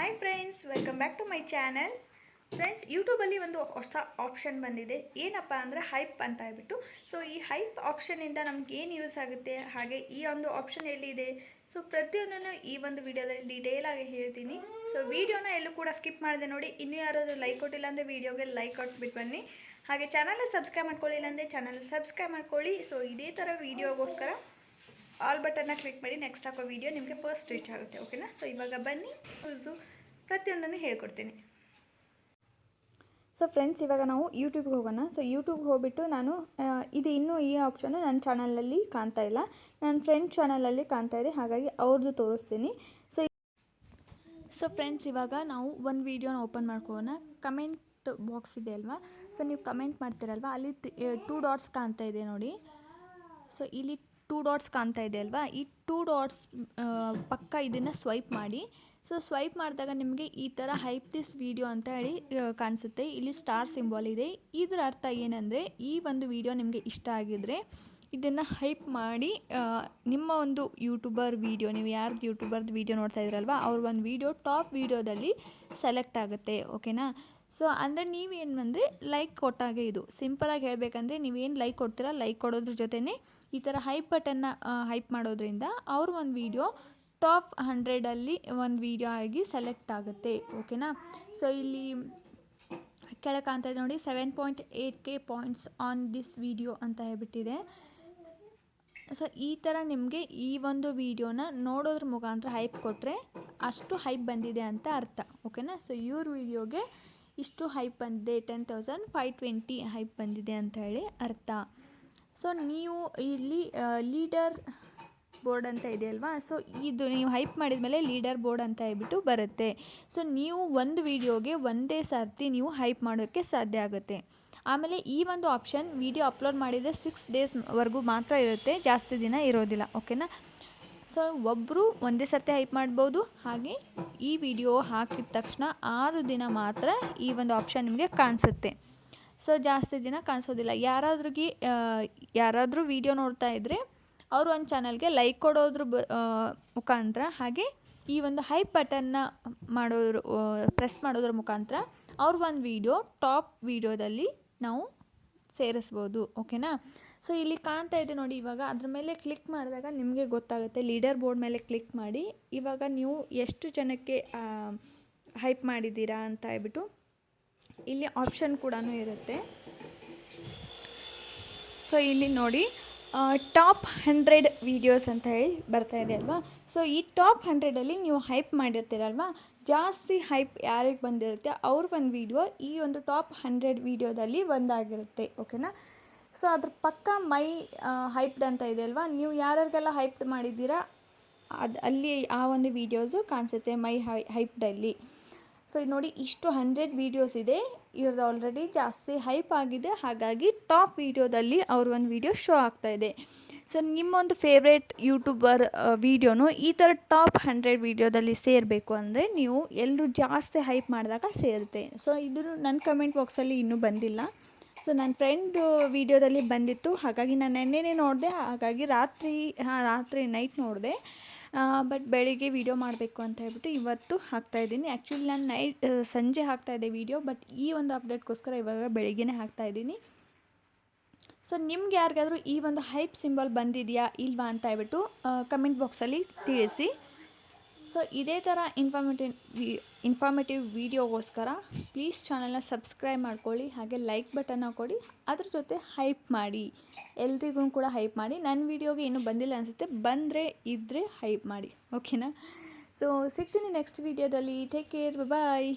Hi friends welcome back to my channel friends ಯೂಟ್ಯೂಬಲ್ಲಿ ಒಂದು ಹೊಸ ಆಪ್ಷನ್ ಬಂದಿದೆ. ಏನಪ್ಪ ಅಂದರೆ ಹೈಪ್ ಅಂತ ಹೇಳ್ಬಿಟ್ಟು. ಸೊ ಈ ಹೈಪ್ ಆಪ್ಷನಿಂದ ನಮ್ಗೆ ಏನು ಯೂಸ್ ಆಗುತ್ತೆ? ಹಾಗೆ ಈ ಒಂದು ಆಪ್ಷನ್ ಎಲ್ಲಿದೆ? ಸೊ ಪ್ರತಿಯೊಂದನ್ನು ಈ ಒಂದು ವಿಡಿಯೋದಲ್ಲಿ ಡೀಟೇಲಾಗಿ ಹೇಳ್ತೀನಿ. ಸೊ ವಿಡಿಯೋನ ಎಲ್ಲೂ ಕೂಡ ಸ್ಕಿಪ್ ಮಾಡಿದೆ ನೋಡಿ. ಇನ್ನೂ ಯಾರಾದರೂ ಲೈಕ್ ಕೊಟ್ಟಿಲ್ಲ ಅಂದರೆ ವಿಡಿಯೋಗೆ ಲೈಕ್ ಕೊಟ್ಬಿಟ್ಟು ಬನ್ನಿ. ಹಾಗೆ ಚಾನಲ್ನ ಸಬ್ಸ್ಕ್ರೈಬ್ ಮಾಡ್ಕೊಳ್ಳಿಲ್ಲ ಅಂದರೆ ಚಾನಲ್ ಸಬ್ಸ್ಕ್ರೈಬ್ ಮಾಡ್ಕೊಳ್ಳಿ. ಸೊ ಇದೇ ಥರ ವಿಡಿಯೋಗೋಸ್ಕರ ಆಲ್ ಬಟನ್ನ ಕ್ಲಿಕ್ ಮಾಡಿ ನೆಕ್ಸ್ಟ್ ಹಾಕೋ ವೀಡಿಯೋ ನಿಮಗೆ ಫಸ್ಟ್ ರೀಚ್ ಆಗುತ್ತೆ ಓಕೆನಾ ಸೊ ಇವಾಗ ಬನ್ನಿ ಯೂಸು ಪ್ರತಿಯೊಂದನ್ನು ಹೇಳ್ಕೊಡ್ತೀನಿ. ಸೊ ಫ್ರೆಂಡ್ಸ್ ಇವಾಗ ನಾವು ಯೂಟ್ಯೂಬ್ಗೆ ಹೋಗೋಣ. ಸೊ ಯೂಟ್ಯೂಬ್ಗೆ ಹೋಗ್ಬಿಟ್ಟು ನಾನು ಇದು ಇನ್ನೂ ಈ ಆಪ್ಷನ್ನು ನನ್ನ ಚಾನಲಲ್ಲಿ ಕಾಣ್ತಾ ಇಲ್ಲ. ನನ್ನ ಫ್ರೆಂಡ್ ಚಾನಲಲ್ಲಿ ಕಾಣ್ತಾ ಇದೆ, ಹಾಗಾಗಿ ಅವ್ರದ್ದು ತೋರಿಸ್ತೀನಿ. ಸೊ ಸೊ ಫ್ರೆಂಡ್ಸ್ ಇವಾಗ ನಾವು ಒಂದು ವೀಡಿಯೋನ ಓಪನ್ ಮಾಡ್ಕೊಳ್ಳೋಣ. ಕಮೆಂಟ್ ಬಾಕ್ಸ್ ಇದೆ ಅಲ್ವಾ? ಸೊ ನೀವು ಕಮೆಂಟ್ ಮಾಡ್ತೀರಲ್ವಾ? ಅಲ್ಲಿ ಟೂ ಡಾಟ್ಸ್ ಕಾಣ್ತಾ ಇದೆ ನೋಡಿ. ಸೊ ಇಲ್ಲಿ ಟೂ ಡಾಟ್ಸ್ ಕಾಣ್ತಾ ಇದೆ ಅಲ್ವಾ? ಈ ಟೂ ಡಾಟ್ಸ್ ಪಕ್ಕ ಇದನ್ನು ಸ್ವೈಪ್ ಮಾಡಿ. ಸೊ ಸ್ವೈಪ್ ಮಾಡಿದಾಗ ನಿಮಗೆ ಈ ಥರ ಹೈಪ್ ದಿಸ್ ವಿಡಿಯೋ ಅಂತ ಹೇಳಿ ಕಾಣಿಸುತ್ತೆ. ಇಲ್ಲಿ ಸ್ಟಾರ್ ಸಿಂಬಾಲ್ ಇದೆ. ಇದರ ಅರ್ಥ ಏನಂದರೆ, ಈ ಒಂದು ವಿಡಿಯೋ ನಿಮಗೆ ಇಷ್ಟ ಆಗಿದ್ರೆ ಇದನ್ನು ಹೈಪ್ ಮಾಡಿ ನಿಮ್ಮ ಒಂದು ಯೂಟ್ಯೂಬರ್ ವಿಡಿಯೋ ನೀವು ಯಾರ್ದು ಯೂಟ್ಯೂಬರ್ದು ವೀಡಿಯೋ ನೋಡ್ತಾ ಇದ್ರಲ್ವ, ಅವ್ರ ಒಂದು ವೀಡಿಯೋ ಟಾಪ್ ವೀಡಿಯೋದಲ್ಲಿ ಸೆಲೆಕ್ಟ್ ಆಗುತ್ತೆ ಓಕೆನಾ ಸೊ ಅಂದರೆ ನೀವೇನು ಅಂದರೆ ಲೈಕ್ ಕೊಟ್ಟಾಗೆ ಇದು. ಸಿಂಪಲಾಗಿ ಹೇಳಬೇಕಂದ್ರೆ ನೀವೇನು ಲೈಕ್ ಕೊಡ್ತೀರ ಲೈಕ್ ಕೊಡೋದ್ರ ಜೊತೆನೇ ಈ ಥರ ಹೈಪ್ ಬಟನ್ನ ಹೈಪ್ ಮಾಡೋದ್ರಿಂದ ಅವ್ರ ಒಂದು ವಿಡಿಯೋ ಟಾಪ್ ಹಂಡ್ರೆಡಲ್ಲಿ ಒಂದು ವಿಡಿಯೋ ಆಗಿ ಸೆಲೆಕ್ಟ್ ಆಗುತ್ತೆ. ಓಕೆನಾ ಸೊ ಇಲ್ಲಿ ಕೆಳಗೆ ಕಾಣ್ತಾ ನೋಡಿ seven point eight K points on this video ಅಂತ ಹೇಳ್ಬಿಟ್ಟಿದೆ. ಸೊ ಈ ಥರ ನಿಮಗೆ ಈ ಒಂದು ವಿಡಿಯೋನ ನೋಡೋದ್ರ ಮುಖಾಂತರ ಹೈಪ್ ಕೊಟ್ಟರೆ ಅಷ್ಟು ಹೈಪ್ ಬಂದಿದೆ ಅಂತ ಅರ್ಥ. ಓಕೆನಾ ಸೊ ಇವ್ರ ವಿಡಿಯೋಗೆ ಇಷ್ಟು ಹೈಪ್ ಬಂದಿದೆ ten thousand five twenty hype ಬಂದಿದೆ ಅಂತ ಹೇಳಿ ಅರ್ಥ. ಸೊ ನೀವು ಇಲ್ಲಿ ಲೀಡರ್ ಬೋರ್ಡ್ ಅಂತ ಇದೆ ಅಲ್ವಾ? ಸೊ ಇದು ನೀವು ಹೈಪ್ ಮಾಡಿದ ಮೇಲೆ ಲೀಡರ್ ಬೋರ್ಡ್ ಅಂತ ಹೇಳ್ಬಿಟ್ಟು ಬರುತ್ತೆ. ಸೊ ನೀವು ಒಂದು ವಿಡಿಯೋಗೆ ಒಂದೇ ಸರ್ತಿ ನೀವು ಹೈಪ್ ಮಾಡೋಕ್ಕೆ ಸಾಧ್ಯ ಆಗುತ್ತೆ. ಆಮೇಲೆ ಈ ಒಂದು ಆಪ್ಷನ್ ವಿಡಿಯೋ ಅಪ್ಲೋಡ್ ಮಾಡಿದರೆ ಸಿಕ್ಸ್ ಡೇಸ್ವರೆಗೂ ಮಾತ್ರ ಇರುತ್ತೆ, ಜಾಸ್ತಿ ದಿನ ಇರೋದಿಲ್ಲ ಓಕೆನಾ ಸೊ ಒಬ್ಬರು ಒಂದೇ ಸರ್ತಿ ಹೈಪ್ ಮಾಡ್ಬೋದು. ಹಾಗೆ ಈ ವಿಡಿಯೋ ಹಾಕಿದ ತಕ್ಷಣ ಆರು ದಿನ ಮಾತ್ರ ಈ ಒಂದು ಆಪ್ಷನ್ ನಿಮಗೆ ಕಾಣಿಸುತ್ತೆ. ಸೊ ಜಾಸ್ತಿ ದಿನ ಕಾಣಿಸೋದಿಲ್ಲ. ಯಾರಾದ್ರಿಗೆ ಯಾರಾದರೂ ವಿಡಿಯೋ ನೋಡ್ತಾ ಇದ್ದರೆ ಅವರು ಒಂದು ಚಾನಲ್ಗೆ ಲೈಕ್ ಕೊಡೋದ್ರ ಬ ಮುಖಾಂತರ ಹಾಗೆ ಈ ಒಂದು ಹೈಪ್ ಬಟನ್ನ ಮಾಡೋದ್ರ ಪ್ರೆಸ್ ಮಾಡೋದ್ರ ಮುಖಾಂತರ ಅವ್ರ ಒಂದು ವಿಡಿಯೋ ಟಾಪ್ ವಿಡಿಯೋದಲ್ಲಿ ನಾವು ಸೇರಿಸ್ಬೋದು ಓಕೆನಾ ಸೊ ಇಲ್ಲಿ ಕಾಣ್ತಾ ಇದೆ ನೋಡಿ ಇವಾಗ, ಅದ್ರ ಮೇಲೆ ಕ್ಲಿಕ್ ಮಾಡಿದಾಗ ನಿಮಗೆ ಗೊತ್ತಾಗುತ್ತೆ. ಲೀಡರ್ ಬೋರ್ಡ್ ಮೇಲೆ ಕ್ಲಿಕ್ ಮಾಡಿ, ಇವಾಗ ನೀವು ಎಷ್ಟು ಜನಕ್ಕೆ ಹೈಪ್ ಮಾಡಿದ್ದೀರಾ ಅಂತ ಹೇಳ್ಬಿಟ್ಟು ಇಲ್ಲಿ ಆಪ್ಷನ್ ಕೂಡ ಇರುತ್ತೆ. ಸೊ ಇಲ್ಲಿ ನೋಡಿ ಟಾಪ್ ಹಂಡ್ರೆಡ್ ವೀಡಿಯೋಸ್ ಅಂತ ಹೇಳಿ ಬರ್ತಾ ಇದೆ ಅಲ್ವಾ? ಸೊ ಈ ಟಾಪ್ ಹಂಡ್ರೆಡಲ್ಲಿ ನೀವು ಹೈಪ್ ಮಾಡಿರ್ತೀರಲ್ವಾ? ಜಾಸ್ತಿ ಹೈಪ್ ಯಾರಿಗೆ ಬಂದಿರುತ್ತೆ? ಅವ್ರ ಒಂದು ವೀಡಿಯೋ ಈ ಒಂದು ಟಾಪ್ ಹಂಡ್ರೆಡ್ ವೀಡಿಯೋದಲ್ಲಿ ಒಂದಾಗಿರುತ್ತೆ ಓಕೆನಾ ಸೊ ಅದ್ರ ಪಕ್ಕ ಮೈ ಹೈಪ್ಡ್ ಅಂತ ಇದೆ ಅಲ್ವಾ? ನೀವು ಯಾರ್ಯಾರಿಗೆಲ್ಲ ಹೈಪ್ಡ್ ಮಾಡಿದ್ದೀರಾ, ಅದು ಅಲ್ಲಿ ಆ ಒಂದು ವೀಡಿಯೋಸು ಕಾಣಿಸುತ್ತೆ ಮೈ ಹೈ ಹೈಪ್ಡಲ್ಲಿ ಸೊ ಇದು ನೋಡಿ ಇಷ್ಟು ಹಂಡ್ರೆಡ್ ವೀಡಿಯೋಸ್ ಇದೆ. ಇವ್ರದ್ದು ಆಲ್ರೆಡಿ ಜಾಸ್ತಿ ಹೈಪ್ ಆಗಿದೆ. ಹಾಗಾಗಿ ಟಾಪ್ ವೀಡಿಯೋದಲ್ಲಿ ಅವ್ರ ಒಂದು ವೀಡಿಯೋ ಶೋ ಆಗ್ತಾ ಇದೆ. ಸೊ ನಿಮ್ಮೊಂದು ಫೇವ್ರೇಟ್ ಯೂಟ್ಯೂಬರ್ ವೀಡಿಯೋನು ಈ ಥರ ಟಾಪ್ ಹಂಡ್ರೆಡ್ ವೀಡಿಯೋದಲ್ಲಿ ಸೇರಬೇಕು ಅಂದರೆ ನೀವು ಎಲ್ಲರೂ ಜಾಸ್ತಿ ಹೈಪ್ ಮಾಡಿದಾಗ ಸೇರುತ್ತೆ. ಸೊ ಇದು ನನ್ನ ಕಮೆಂಟ್ ಬಾಕ್ಸಲ್ಲಿ ಇನ್ನೂ ಬಂದಿಲ್ಲ. ಸೊ ನನ್ನ ಫ್ರೆಂಡ್ ವೀಡಿಯೋದಲ್ಲಿ ಬಂದಿತ್ತು. ಹಾಗಾಗಿ ನಾನು ನೆನ್ನೆನೇ ನೋಡಿದೆ. ಹಾಗಾಗಿ ರಾತ್ರಿ, ಹಾಂ, ರಾತ್ರಿ ನೈಟ್ ನೋಡಿದೆ. ಬಟ್ ಬೆಳಿಗ್ಗೆ ವೀಡಿಯೋ ಮಾಡಬೇಕು ಅಂತ ಹೇಳ್ಬಿಟ್ಟು ಇವತ್ತು ಹಾಕ್ತಾಯಿದ್ದೀನಿ ಆ್ಯಕ್ಚುಲಿ ನಾನು ನೈಟ್ ಸಂಜೆ ಹಾಕ್ತಾಯಿದ್ದೆ ವೀಡಿಯೋ ಬಟ್ ಈ ಒಂದು ಅಪ್ಡೇಟ್ಗೋಸ್ಕರ ಇವಾಗ ಬೆಳಿಗ್ಗೆನೇ ಹಾಕ್ತಾಯಿದ್ದೀನಿ ಸೊ ನಿಮ್ಗೆ ಯಾರಿಗಾದರೂ ಈ ಒಂದು ಹೈಪ್ ಸಿಂಬಲ್ ಬಂದಿದೆಯಾ, ಇಲ್ವಾ ಅಂತ ಹೇಳ್ಬಿಟ್ಟು ಕಮೆಂಟ್ ಬಾಕ್ಸಲ್ಲಿ ತಿಳಿಸಿ. ಸೊ ಇದೇ ಥರ ಇನ್ಫಾರ್ಮೇಟಿವ್ ಇನ್ಫಾರ್ಮೇಟಿವ್ ವೀಡಿಯೋಗೋಸ್ಕರ ಪ್ಲೀಸ್ ಚಾನಲ್ನ ಸಬ್ಸ್ಕ್ರೈಬ್ ಮಾಡ್ಕೊಳ್ಳಿ, ಹಾಗೆ ಲೈಕ್ ಬಟನ್ನ ಕೊಡಿ ಅದ್ರ ಜೊತೆ ಹೈಪ್ ಮಾಡಿ. ಎಲ್ರಿಗೂ ಕೂಡ ಹೈಪ್ ಮಾಡಿ. ನನ್ನ ವೀಡಿಯೋಗೆ ಇನ್ನೂ ಬಂದಿಲ್ಲ ಅನಿಸುತ್ತೆ. ಬಂದರೆ ಇದ್ದರೆ ಹೈಪ್ ಮಾಡಿ. ಓಕೆನಾ ಸೊ ಸಿಗ್ತೀನಿ ನೆಕ್ಸ್ಟ್ ವೀಡಿಯೋದಲ್ಲಿ ಟೇಕ್ ಕೇರ್ ಬಾಯ್